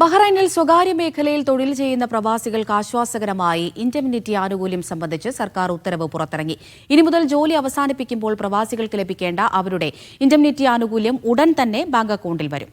ബഹ്റൈനിൽ സ്വകാര്യ മേഖലയിൽ തൊഴിൽ ചെയ്യുന്ന പ്രവാസികൾക്ക് ആശ്വാസകരമായി ഇന്റർമിനിറ്റി ആനുകൂല്യം സംബന്ധിച്ച് സർക്കാർ ഉത്തരവ് പുറത്തിറങ്ങി. ഇനി മുതൽ ജോലി അവസാനിപ്പിക്കുമ്പോൾ പ്രവാസികൾക്ക് ലഭിക്കേണ്ട അവരുടെ ഇന്റർമിനിറ്റി ആനുകൂല്യം ഉടൻ തന്നെ ബാങ്ക് അക്കൌണ്ടിൽ വരും.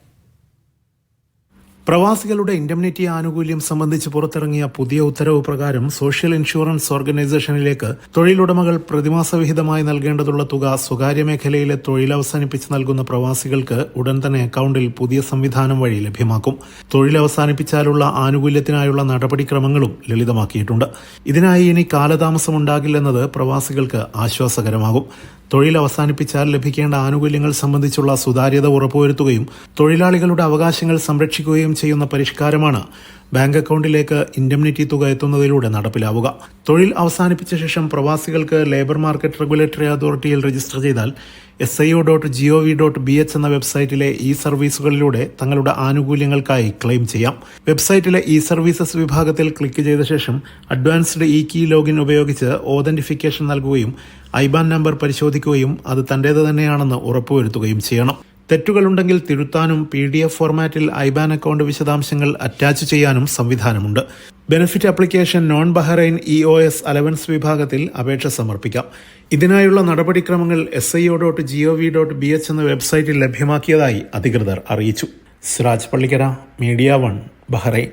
പ്രവാസികളുടെ ഇൻഡെമിനിറ്റി ആനുകൂല്യം സംബന്ധിച്ച് പുറത്തിറങ്ങിയ പുതിയ ഉത്തരവ് പ്രകാരം സോഷ്യൽ ഇൻഷുറൻസ് ഓർഗനൈസേഷനിലേക്ക് തൊഴിലുടമകൾ പ്രതിമാസ വിഹിതമായി നൽകേണ്ടതുള്ള തുക സ്വകാര്യ മേഖലയിലെ തൊഴിലവസാനിപ്പിച്ച് നൽകുന്ന പ്രവാസികൾക്ക് ഉടൻ തന്നെ അക്കൌണ്ടിൽ പുതിയ സംവിധാനം വഴി ലഭ്യമാക്കും. തൊഴിലവസാനിപ്പിച്ചാലുള്ള ആനുകൂല്യത്തിനായുള്ള നടപടിക്രമങ്ങളും ലളിതമാക്കിയിട്ടുണ്ട്. ഇതിനായി ഇനി കാലതാമസമുണ്ടാകില്ലെന്നത് പ്രവാസികൾക്ക് ആശ്വാസകരമാകും. തൊഴിൽ അവസാനിപ്പിച്ചാൽ ലഭിക്കേണ്ട ആനുകൂല്യങ്ങൾ സംബന്ധിച്ചുള്ള സുതാര്യത ഉറപ്പുവരുത്തുകയും തൊഴിലാളികളുടെ അവകാശങ്ങൾ സംരക്ഷിക്കുകയും ചെയ്യുന്ന പരിഷ്കാരമാണ്. ബാങ്ക് അക്കൗണ്ടിലേക്ക് ഇൻഡെമിനിറ്റി തുക എത്തുന്നതിലൂടെ നടപ്പിലാവുക. തൊഴിൽ അവസാനിപ്പിച്ച ശേഷം പ്രവാസികൾക്ക് ലേബർ മാർക്കറ്റ് റെഗുലേറ്ററി അതോറിറ്റിയിൽ രജിസ്റ്റർ ചെയ്താൽ S I O dot G O V dot B H എന്ന വെബ്സൈറ്റിലെ ഇ സർവീസുകളിലൂടെ തങ്ങളുടെ ആനുകൂല്യങ്ങൾക്കായി ക്ലെയിം ചെയ്യാം. വെബ്സൈറ്റിലെ ഇ സർവീസസ് വിഭാഗത്തിൽ ക്ലിക്ക് ചെയ്ത ശേഷം അഡ്വാൻസ്ഡ് ഇ കീ ലോഗിൻ ഉപയോഗിച്ച് ഓതന്റിഫിക്കേഷൻ നൽകുകയും ഐബാൻ നമ്പർ പരിശോധിക്കുകയും അത് തന്റേത് തന്നെയാണെന്ന് ഉറപ്പുവരുത്തുകയും ചെയ്യണം. തെറ്റുകളുണ്ടെങ്കിൽ തിരുത്താനും പി ഡി എഫ് ഫോർമാറ്റിൽ ഐബാൻ അക്കൗണ്ട് വിശദാംശങ്ങൾ അറ്റാച്ച് ചെയ്യാനും സംവിധാനമുണ്ട്. Benefit application non Bahrain E O S allowance വിഭാഗത്തിൽ അപേക്ഷ സമർപ്പിക്കാം. ഇതിനായുള്ള നടപടിക്രമങ്ങൾ S I O dot G O V dot B H എന്ന വെബ്സൈറ്റിൽ ലഭ്യമാക്കിയതായി അധികൃതർ അറിയിച്ചു. Siraj Pallikkara Media One Bahrain.